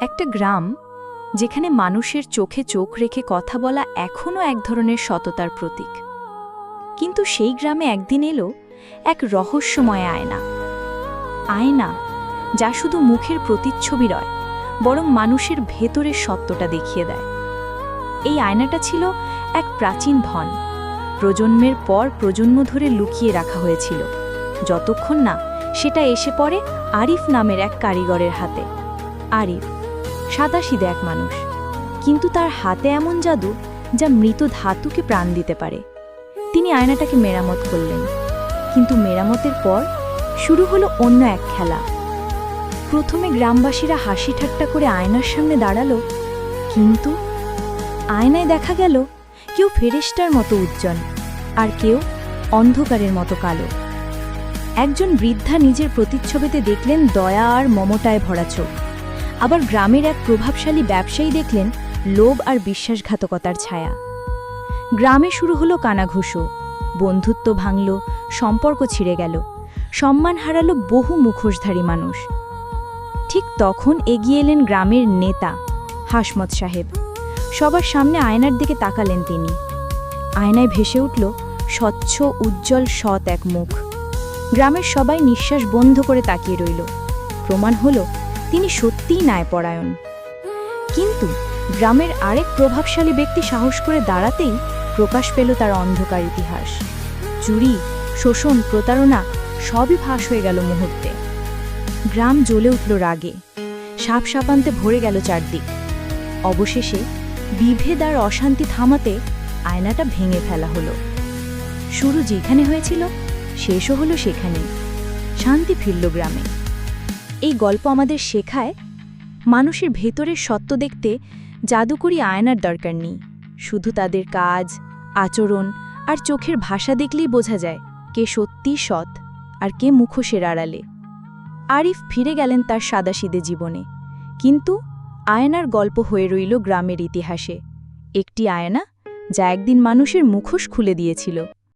একটা গ্রাম যেখানে মানুষের চোখে চোখ রেখে কথা বলা এখনও এক ধরনের সততার প্রতীক। কিন্তু সেই গ্রামে একদিন এলো এক রহস্যময় আয়না। আয়না যা শুধু মুখের প্রতিচ্ছবি নয়, বরং মানুষের ভেতরের সত্যটা দেখিয়ে দেয়। এই আয়নাটা ছিল এক প্রাচীন ধন, প্রজন্মের পর প্রজন্ম ধরে লুকিয়ে রাখা হয়েছিল। যতক্ষণ না সেটা এসে পড়ে আরিফ নামের এক কারিগরের হাতে। আরিফ সাদাসিদে এক মানুষ। কিন্তু তার হাতে এমন জাদু যা মৃত ধাতুকে প্রাণ দিতে পারে। তিনি আয়নাটাকে মেরামত করলেন। কিন্তু মেরামতের পর শুরু হলো অন্য এক খেলা। প্রথমে গ্রামবাসীরা হাসি ঠাট্টা করে আয়নার সামনে দাঁড়াল, কিন্তু আয়নায় দেখা গেল কেউ ফেরেস্টার মতো উজ্জ্বল আর কেউ অন্ধকারের মতো কালো। একজন বৃদ্ধা নিজের প্রতিচ্ছবিতে দেখলেন দয়া আর মমতায় ভরা চোখ। আবার গ্রামের এক প্রভাবশালী ব্যবসায়ী দেখলেন লোভ আর বিশ্বাসঘাতকতার ছায়া। গ্রামে শুরু হলো কানাঘুষো। বন্ধুত্ব ভাঙল, সম্পর্ক ছিঁড়ে গেল, সম্মান হারালো বহু মুখোশধারী মানুষ। ঠিক তখন এগিয়ে এলেন গ্রামের নেতা, হাসমত সাহেব। সবার সামনে আয়নার দিকে তাকালেন তিনি। আয়নায় ভেসে উঠল স্বচ্ছ, উজ্জ্বল, সৎ এক মুখ। গ্রামের সবাই নিঃশ্বাস বন্ধ করে তাকিয়ে রইল। প্রমাণ হলো তিনি সত্যিই ন্যায়পরায়ণ। কিন্তু গ্রামের আরেক প্রভাবশালী ব্যক্তি সাহস করে দাঁড়াতেই প্রকাশ পেল তার অন্ধকার ইতিহাস। চুরি, শোষণ, প্রতারণা সবই ফাঁস হয়ে গেল মুহূর্তে। গ্রাম জ্বলে উঠল রাগে। সাপ সাপান্তে ভরে গেল চারদিক। অবশেষে বিভেদ আর অশান্তি থামাতে আয়নাটা ভেঙে ফেলা হলো। শুরু যেখানে হয়েছিল, শেষও হলো সেখানেই। শান্তি ফিরল গ্রামে। এই গল্প আমাদের শেখায় মানুষের ভেতরের সত্য দেখতে জাদুকরি আয়নার দরকার নেই। শুধু তাদের কাজ, আচরণ আর চোখের ভাষা দেখলেই বোঝা যায় কে সত্যি সৎ আর কে মুখোশের আড়ালে। আরিফ ফিরে গেলেন তার সাদাসিদে জীবনে। কিন্তু আয়নার গল্প হয়ে রইল গ্রামের ইতিহাসে। একটি আয়না যা একদিন মানুষের মুখোশ খুলে দিয়েছিল।